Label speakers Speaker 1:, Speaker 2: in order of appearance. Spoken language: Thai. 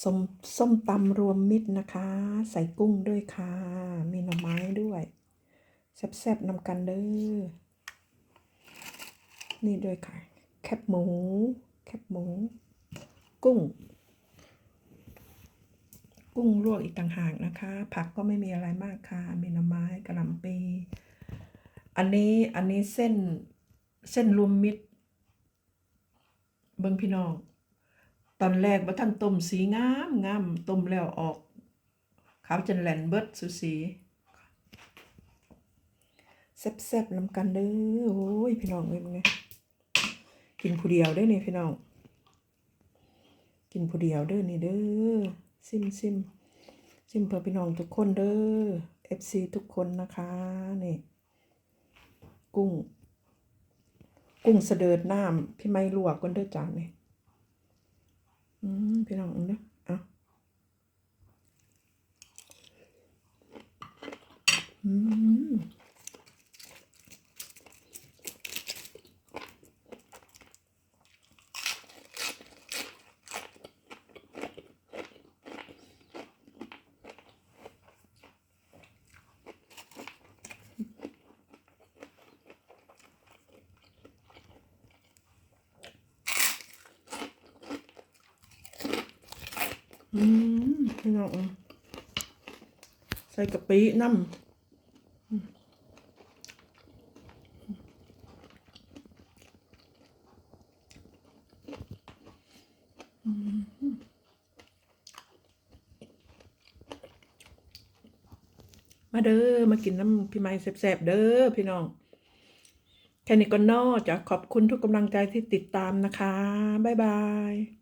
Speaker 1: ส้มส้มตำรวมมิตรนะคะ ใส่กุ้งด้วยค่ะ มีหน่อไม้ด้วยแซ่บๆนำกันเด้อนี่ด้วยค่ะ แคบหมู แคบหมู กุ้ง กุ้งลวกอีกต่างหากนะคะ ผักก็ไม่มีอะไรมากค่ะ มีหน่อไม้กระหล่ำปีอันนี้อันนี้เส้นเส้นรวมมิตร เบิ่งพี่น้อง ตอนแรกว่าท่านต้มสีงามงามต้มแล้วออกขาวจนแหลนเบิดสุสีแซ่บๆนำกันเด้อโอ้ยพี่น้องเอ้ยเป็นไงกินผู้เดียวเด้อนี่พี่น้อง กินผู้เดียวเด้อนี่เด้อซิมซิมซิมเพื่อพี่น้องทุกคนเด้อ FC ทุกคนนะคะนี่กุ้ง กุ้งเสดิร์ดน้ำพี่ไม่ลวกกันเด้อจ้านี่ อืมพี่น้องเนาะอะอืม อืมพี่น้องใส่กะปิน้ำมาเด้อมากินน้ำพี่ไม้แซ่บๆเด้อพี่น้อง แค่นี้ก็นอจะขอบคุณทุกกำลังใจที่ติดตามนะคะ บ๊ายบาย